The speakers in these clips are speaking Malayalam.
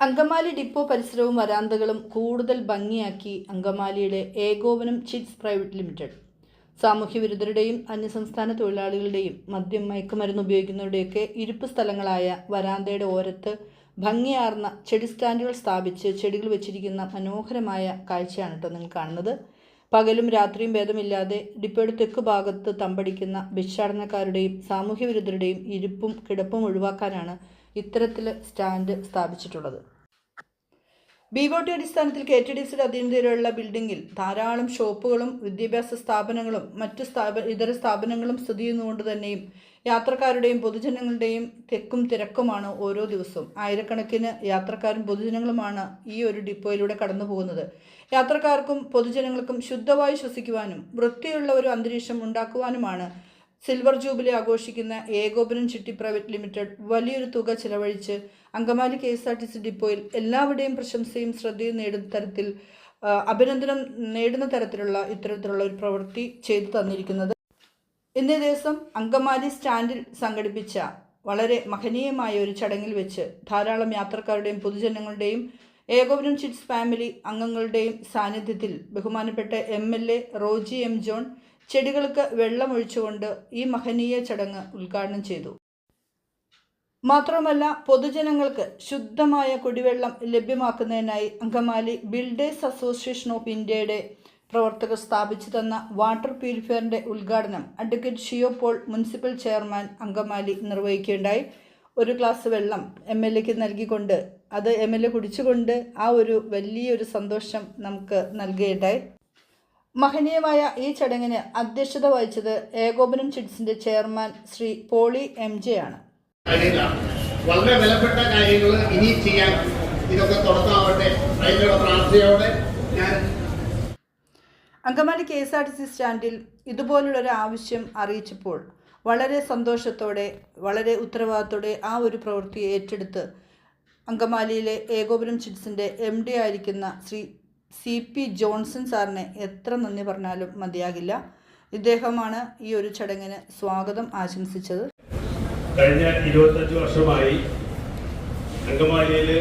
അങ്കമാലി ഡിപ്പോ പരിസരവും വരാന്തകളും കൂടുതൽ ഭംഗിയാക്കി അങ്കമാലിയുടെ ഏകോപനം ചിറ്റ്സ് പ്രൈവറ്റ് ലിമിറ്റഡ്. സാമൂഹ്യ വിരുദ്ധരുടെയും അന്യസംസ്ഥാന തൊഴിലാളികളുടെയും മദ്യം മയക്കുമരുന്ന് ഉപയോഗിക്കുന്നവരുടെയൊക്കെ ഇരിപ്പ് സ്ഥലങ്ങളായ വരാന്തയുടെ ഓരത്ത് ഭംഗിയാർന്ന ചെടി സ്റ്റാൻഡുകൾ സ്ഥാപിച്ച് ചെടികൾ വെച്ചിരിക്കുന്ന മനോഹരമായ കാഴ്ചയാണ് കേട്ടോ നിങ്ങൾ കാണുന്നത്. പകലും രാത്രിയും ഭേദമില്ലാതെ ഡിപ്പോയുടെ തെക്ക് ഭാഗത്ത് തമ്പടിക്കുന്ന ഭിക്ഷാടനക്കാരുടെയും സാമൂഹ്യ വിരുദ്ധരുടെയും ഇരിപ്പും കിടപ്പും ഒഴിവാക്കാനാണ് ഇത്തരത്തിൽ സ്റ്റാൻഡ് സ്ഥാപിച്ചിട്ടുള്ളത്. ബി ഒ ടി അടിസ്ഥാനത്തിൽ കെ ടി ഡി സിയുടെ അധീനതയിലുള്ള ബിൽഡിംഗിൽ ധാരാളം ഷോപ്പുകളും വിദ്യാഭ്യാസ സ്ഥാപനങ്ങളും മറ്റ് സ്ഥാപ ഇതര സ്ഥാപനങ്ങളും സ്ഥിതി ചെയ്യുന്നതുകൊണ്ട് തന്നെയും യാത്രക്കാരുടെയും പൊതുജനങ്ങളുടെയും തെക്കും തിരക്കുമാണ് ഓരോ ദിവസവും. ആയിരക്കണക്കിന് യാത്രക്കാരും പൊതുജനങ്ങളുമാണ് ഈ ഒരു ഡിപ്പോയിലൂടെ കടന്നു പോകുന്നത് യാത്രക്കാർക്കും പൊതുജനങ്ങൾക്കും ശുദ്ധവായു ശ്വസിക്കുവാനും വൃത്തിയുള്ള ഒരു അന്തരീക്ഷം ഉണ്ടാക്കുവാനുമാണ് സിൽവർ ജൂബിലി ആഘോഷിക്കുന്ന ഏകോപനം ചിട്ടി പ്രൈവറ്റ് ലിമിറ്റഡ് വലിയൊരു തുക ചിലവഴിച്ച് Angamaly K S R T C ഡിപ്പോയിൽ എല്ലാവരുടെയും പ്രശംസയും ശ്രദ്ധയും നേടുന്ന തരത്തിൽ അഭിനന്ദനം നേടുന്ന തരത്തിലുള്ള ഇത്തരത്തിലുള്ള ഒരു പ്രവൃത്തി ചെയ്തു തന്നിരിക്കുന്നത്. ഇന്നേ ദിവസം അങ്കമാലി സ്റ്റാൻഡിൽ സംഘടിപ്പിച്ച വളരെ മഹനീയമായ ഒരു ചടങ്ങിൽ വെച്ച് ധാരാളം യാത്രക്കാരുടെയും പൊതുജനങ്ങളുടെയും ഏകോപനം ചിറ്റ്സ് ഫാമിലി അംഗങ്ങളുടെയും സാന്നിധ്യത്തിൽ ബഹുമാനപ്പെട്ട M L A Roji M John ചെടികൾക്ക് വെള്ളമൊഴിച്ചുകൊണ്ട് ഈ മഹനീയ ചടങ്ങ് ഉദ്ഘാടനം ചെയ്തു. മാത്രമല്ല പൊതുജനങ്ങൾക്ക് ശുദ്ധമായ കുടിവെള്ളം ലഭ്യമാക്കുന്നതിനായി അങ്കമാലി ബിൽഡേഴ്സ് അസോസിയേഷൻ ഓഫ് ഇന്ത്യയുടെ പ്രവർത്തകർ സ്ഥാപിച്ചു തന്ന വാട്ടർ പ്യൂരിഫയറിന്റെ ഉദ്ഘാടനം advocate Shiyo Paul municipal chairman Angamaly നിർവഹിക്കുകയുണ്ടായി. ഒരു ഗ്ലാസ് വെള്ളം എം എൽ എക്ക് നൽകിക്കൊണ്ട് അത് എം എൽ എ കുടിച്ചുകൊണ്ട് ആ ഒരു വലിയൊരു സന്തോഷം നമുക്ക് നൽകുകയുണ്ടായി. മഹനീയമായ ഈ ചടങ്ങിന് അധ്യക്ഷത വഹിച്ചത് ഏകോപനം ചിഡ്സിന്റെ chairman Shri Poly M J ആണ്. വളരെ വിലപ്പെട്ട കാര്യങ്ങൾ ഇനി ചെയ്യാൻ ഇതൊക്കെ തുടക്കമാവട്ടെ അതിനുള്ള പ്രാർത്ഥനയോടെ ഞാൻ Angamaly K S R T C സ്റ്റാൻഡിൽ ഇതുപോലുള്ളൊരു ആവശ്യം അറിയിച്ചപ്പോൾ വളരെ സന്തോഷത്തോടെ വളരെ ഉത്തരവാദിത്തോടെ ആ ഒരു പ്രവൃത്തി ഏറ്റെടുത്ത് അങ്കമാലിയിലെ ഏകോപുരം ചിറ്റ്സിന്റെ എം ഡി ആയിരിക്കുന്ന ശ്രീ സി പി ജോൺസൺ സാറിനെ എത്ര നന്ദി പറഞ്ഞാലും മതിയാകില്ല. ഇദ്ദേഹമാണ് ഈ ഒരു ചടങ്ങിന് സ്വാഗതം ആശംസിച്ചത്. കഴിഞ്ഞ ഇരുപത്തഞ്ച് വർഷമായി അങ്കമാലിയിലെ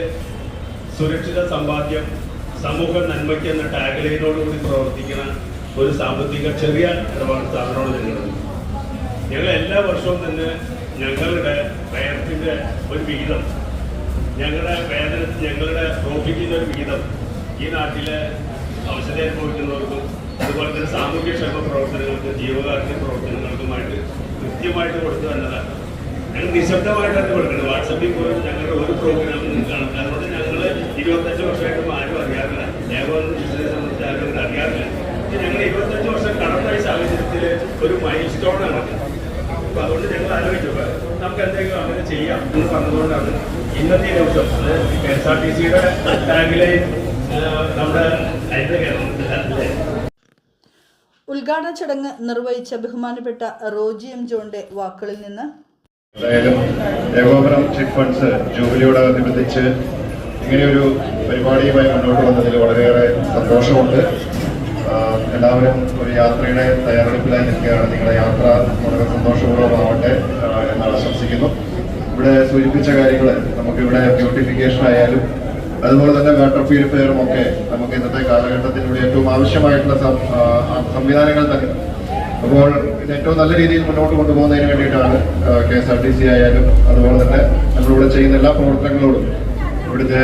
സുരക്ഷിത സമ്പാദ്യം സമൂഹ നന്മയ്ക്ക് എന്ന ടാഗ്ലൈനോടുകൂടി പ്രവർത്തിക്കുന്ന ഒരു സാമ്പത്തിക ചെറിയ ഇടപാട് സ്ഥാപനമാണ് ഞങ്ങൾ ഞങ്ങൾ എല്ലാ വർഷവും തന്നെ ഞങ്ങളുടെ പ്രയത്നത്തിന്റെ ഒരു വിഹിതം ഞങ്ങളുടെ വേതനത്തിൽ ഞങ്ങളുടെ പ്രോഫിറ്റിന്റെ ഒരു വിഹിതം ഈ നാട്ടിലെ അവശത അനുഭവിക്കുന്നവർക്കും അതുപോലെ തന്നെ സാമൂഹ്യക്ഷേമ പ്രവർത്തനങ്ങൾക്കും ജീവകാരുണ്യ പ്രവർത്തനങ്ങൾക്കുമായിട്ട് കൃത്യമായിട്ട് കൊടുത്തു തന്നതാണ് ഞങ്ങൾ നിശബ്ദമായിട്ടാണ് കൊടുക്കുന്നത്. വാട്സപ്പിൽ പോലും ഞങ്ങളുടെ ഒരു പ്രോഗ്രാമും കാണും. അതുകൊണ്ട് ഞങ്ങൾ ഇരുപത്തഞ്ച് വർഷമായിട്ടും ആരും അറിയാറില്ല. ഏകോപന ബിസിനസ് സംബന്ധിച്ച് ആരും അറിയാറില്ല. ഞങ്ങൾ ഇരുപത്തഞ്ച് വർഷം കടന്ന ഈ സാഹചര്യത്തിൽ ഒരു മൈൽ സ്റ്റോൺ ആണ് അപ്പൊ അതുകൊണ്ട് ഞങ്ങൾ ആലോചിച്ചു. നമുക്ക് എന്തെങ്കിലും അങ്ങനെ ചെയ്യാം എന്ന് പറഞ്ഞതുകൊണ്ടാണ് ഇന്നത്തെ ദിവസം. ദിവസം കെ എസ് ആർ ടി സിയുടെ കേരളത്തിലെ ഉദ്ഘാടന ചടങ്ങ് നിർവഹിച്ച ബഹുമാനപ്പെട്ട റോജി എം ജോണിന്റെ വാക്കുകളിൽ നിന്ന് എന്തായാലും ഏകോപനം ചിറ്റ് ഫണ്ട്സ് ജൂബിലിയോടനുബന്ധിച്ച് ഇങ്ങനെയൊരു പരിപാടിയുമായി മുന്നോട്ട് വന്നതിൽ വളരെയേറെ സന്തോഷമുണ്ട്. എല്ലാവരും ഒരു യാത്രയുടെ തയ്യാറെടുപ്പിലായി നിൽക്കുകയാണ്. നിങ്ങളുടെ യാത്ര വളരെ സന്തോഷപൂർവമാവട്ടെ എന്ന് ആശംസിക്കുന്നു. ഇവിടെ സൂചിപ്പിച്ച കാര്യങ്ങൾ നമുക്കിവിടെ ബ്യൂട്ടിഫിക്കേഷൻ ആയാലും അതുപോലെ തന്നെ വാട്ടർ പ്യൂരിഫയറും ഒക്കെ നമുക്ക് ഇന്നത്തെ കാലഘട്ടത്തിലൂടെ ഏറ്റവും ആവശ്യമായിട്ടുള്ള സംവിധാനങ്ങൾ തന്നെ. അപ്പോൾ ഇത് ഏറ്റവും നല്ല രീതിയിൽ മുന്നോട്ട് കൊണ്ടുപോകുന്നതിന് വേണ്ടിയിട്ടാണ് K S R T C ആയാലും അതുപോലെ തന്നെ നമ്മളിവിടെ ചെയ്യുന്ന എല്ലാ പ്രവർത്തനങ്ങളോടും ഇവിടുത്തെ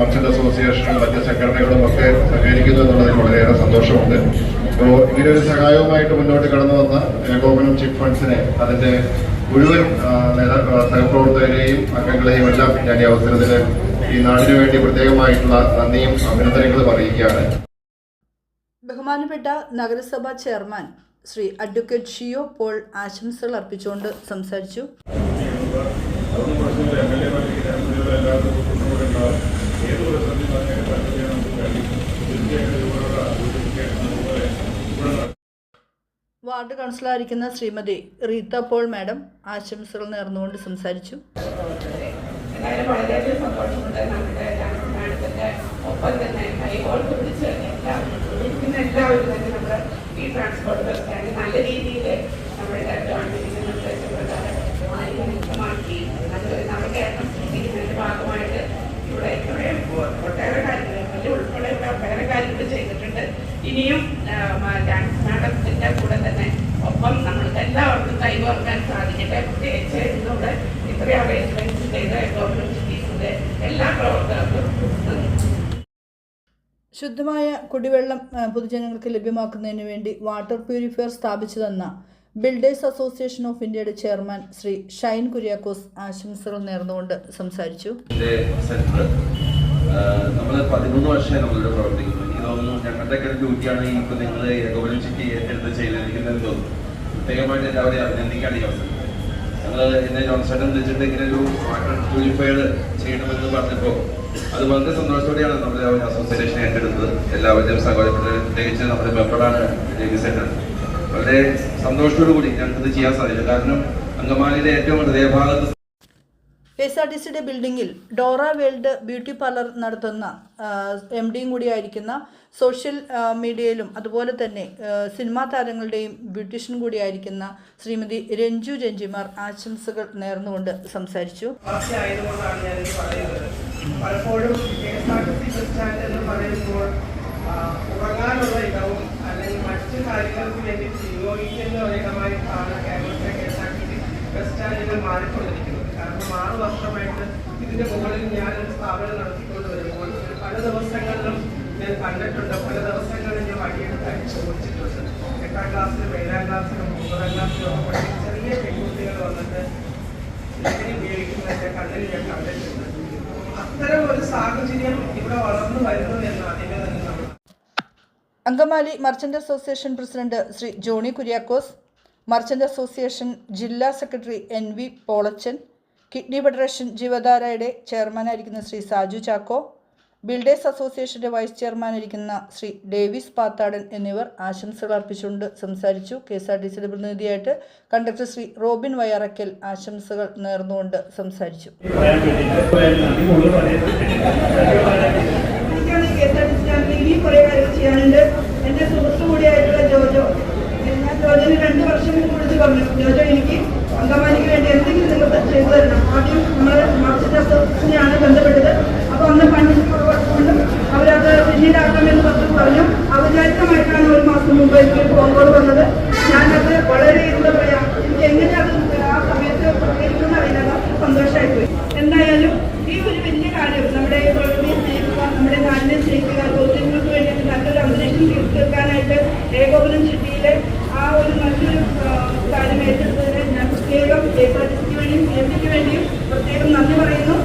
മർച്ചന്റ് അസോസിയേഷനും മറ്റ് സംഘടനകളും ഒക്കെ സഹകരിക്കുന്നു എന്നുള്ളതിൽ വളരെയേറെ സന്തോഷമുണ്ട്. അപ്പോൾ ഇങ്ങനെ ഒരു സഹായവുമായിട്ട് മുന്നോട്ട് കടന്നു വന്ന ഏകോപനം ചിറ്റ് ഫണ്ട്സിനെ അതിന്റെ മുഴുവൻ സഹപ്രവർത്തകരെയും അംഗങ്ങളെയും എല്ലാം ഞാൻ ഈ അവസരത്തിൽ ഈ നാടിനു വേണ്ടി പ്രത്യേകമായിട്ടുള്ള നന്ദിയും അഭിനന്ദനങ്ങളും അറിയിക്കുകയാണ്. ബഹുമാനപ്പെട്ട നഗരസഭാ ചെയർമാൻ ശ്രീ അഡ്വക്കേറ്റ് ഷിയോ പോൾ ആശംസകൾ അർപ്പിച്ചുകൊണ്ട് സംസാരിച്ചു. വാർഡ് കൗൺസിലായിരിക്കുന്ന ശ്രീമതി റീത്ത പോൾ മാഡം ആശംസകൾ നേർന്നുകൊണ്ട് സംസാരിച്ചു. വളരെയധികം സന്തോഷമുണ്ട്. അതുപോലെ തന്നെ കൈകോർത്ത് പിടിച്ച് എല്ലാവരും എല്ലാവരും തന്നെ ട്രാൻസ്പോർട്ട് ബസ് നല്ല രീതിയിൽ നമ്മുടെ ഗവൺമെന്റിന്റെ നിർദ്ദേശ പ്രകാരം വ്യക്തമാക്കി നമ്മുടെ കേരളം സൃഷ്ടിക്കുന്നതിന്റെ ഭാഗമായിട്ട് ഇവിടെ ഇത്രയും ഒട്ടേറെ കാര്യങ്ങൾ ഉൾപ്പെടെ ഒട്ടേറെ കാര്യങ്ങൾ ചെയ്തിട്ടുണ്ട്. ഇനിയും ഡാൻസ് തന്നെ ഒപ്പം നമ്മൾക്ക് എല്ലാവർക്കും കൈകോർക്കാൻ സാധിക്കട്ടെ. പ്രത്യേകിച്ച് ഇന്നിവിടെ ഇത്രയും ചെയ്ത ഗവൺമെന്റ് എല്ലാ പ്രവർത്തകർക്കും ശുദ്ധമായ കുടിവെള്ളം പൊതുജനങ്ങൾക്ക് ലഭ്യമാക്കുന്നതിന് വേണ്ടി വാട്ടർ പ്യൂരിഫയർ സ്ഥാപിച്ചു തന്ന ബിൽഡേഴ്സ് അസോസിയേഷൻ ഓഫ് ഇന്ത്യയുടെ ചെയർമാൻ ശ്രീ ഷൈൻ കുര്യാക്കോസ് ആശംസകൾ നേർന്നുകൊണ്ട് സംസാരിച്ചു. നമ്മൾ പതിമൂന്ന് വർഷമായി നമ്മളിവിടെ പ്രവർത്തിക്കുന്നു. എനിക്ക് തോന്നുന്നു ഞങ്ങളുടെ ഒക്കെ ഡ്യൂട്ടിയാണ് ഇപ്പൊ നിങ്ങൾ ഏകോപനം ചുറ്റി ഏറ്റെടുത്ത് ചെയ്തിരിക്കുന്നതെന്ന് തോന്നുന്നു. പ്രത്യേകമായിട്ട് എല്ലാവരെയും അഭിനന്ദിക്കുകയാണ് ഈ അവസരം. ഞങ്ങൾ എന്നെ ജോൺസൺ വിളിച്ചിട്ട് ഇങ്ങനെ ഒരു വാട്ടർ പ്യൂരിഫയർ ചെയ്യണമെന്ന് പറഞ്ഞപ്പോൾ അത് വളരെ സന്തോഷത്തോടെയാണ് നമ്മുടെ ആ ഒരു അസോസിയേഷൻ ഏറ്റെടുത്തത്. എല്ലാവരുടെയും സഹോദരപ്പെട്ട പ്രത്യേകിച്ച് നമ്മുടെ മെമ്പറാണ് സെന്റർ വളരെ സന്തോഷത്തോടു കൂടി ഞങ്ങൾക്കിത് ചെയ്യാൻ സാധിച്ചു. കാരണം അങ്കമാലിയുടെ ഏറ്റവും ഹൃദയഭാഗത്ത് എസ് ആർ ടി സിയുടെ ബിൽഡിങ്ങിൽ ഡോറ വേൾഡ് ബ്യൂട്ടി പാർലർ നടത്തുന്ന എം ഡിയും കൂടിയായിരിക്കുന്ന സോഷ്യൽ മീഡിയയിലും അതുപോലെ തന്നെ സിനിമാ താരങ്ങളുടെയും ബ്യൂട്ടീഷ്യൻ കൂടിയായിരിക്കുന്ന ശ്രീമതി രഞ്ജു രഞ്ജിമാർ ആശംസകൾ നേർന്നുകൊണ്ട് സംസാരിച്ചു. പലപ്പോഴും K S R T C bus stand എന്ന് പറയുമ്പോൾ ഉറങ്ങാനുള്ള ഇടവും അല്ലെങ്കിൽ മറ്റു കാര്യങ്ങൾക്ക് വേണ്ടി വിനിയോഗിക്കുന്ന ഒരിടമായിട്ടാണ് കേരളത്തിലെ K S R T C bus സ്റ്റാൻഡുകൾ മാറിക്കൊണ്ടിരിക്കുന്നത്. കാരണം ആറ് വർഷമായിട്ട് ഇതിന്റെ മുകളിൽ ഞാൻ ഒരു സ്ഥാപനം നടത്തിക്കൊണ്ട് വരുമ്പോൾ പല ദിവസങ്ങളിലും ഞാൻ കണ്ടിട്ടുണ്ട് പല ദിവസങ്ങളിൽ ഞാൻ വഴിയെടുത്ത് അടിച്ചു ഓടിച്ചിട്ടുണ്ട് Angamaly merchant association president Shri Johny Kuriakose merchant association ജില്ലാ secretary N V Polachan kidney federation ജീവധാരയുടെ ചെയർമാനായിരിക്കുന്ന ശ്രീ സാജു ചാക്കോ ബിൽഡേഴ്സ് അസോസിയേഷന്റെ വൈസ് ചെയർമാനായിരിക്കുന്ന ശ്രീ ഡേവിസ് പാത്താടൻ എന്നിവർ ആശംസകൾ അർപ്പിച്ചുകൊണ്ട് സംസാരിച്ചു. കെ എസ് ആർ ടി സിയുടെ പ്രതിനിധിയായിട്ട് കണ്ടക്ടർ ശ്രീ റോബിൻ വയറക്കൽ ആശംസകൾ നേർന്നുകൊണ്ട് സംസാരിച്ചു. കുറേ കാര്യങ്ങൾ ചെയ്യാനുണ്ട്. എന്റെ സുഹൃത്തു കൂടിയായിട്ടുള്ള ജോജോ. ഞാൻ ജോജോന് രണ്ട് വർഷം വിളിച്ച് പറഞ്ഞു. ജോജോ എനിക്ക് അങ്കമാലിക്ക് വേണ്ടി എന്തെങ്കിലും നിങ്ങൾ ചെയ്തു തരണം. ആദ്യം നമ്മൾ മാർച്ചിന്റെ അസോസിയേഷനെയാണ് ബന്ധപ്പെട്ടത്. അപ്പോൾ അന്ന് ഫണ്ടിന് കൊണ്ടും അവരത് പിന്നീടാക്കാമെന്ന് പറഞ്ഞു പറഞ്ഞു. ഔപചാരികമായിട്ടാണ് ഒരു മാസം മുമ്പ് എനിക്ക് ഫോൺ കോൾ വന്നത്. ഞാനത് വളരെ പേപ്പർ വേണ്ടിയും ഫിലിമിലേക്ക് വേണ്ടിയും പ്രത്യേകം നന്ദി പറയുന്നു.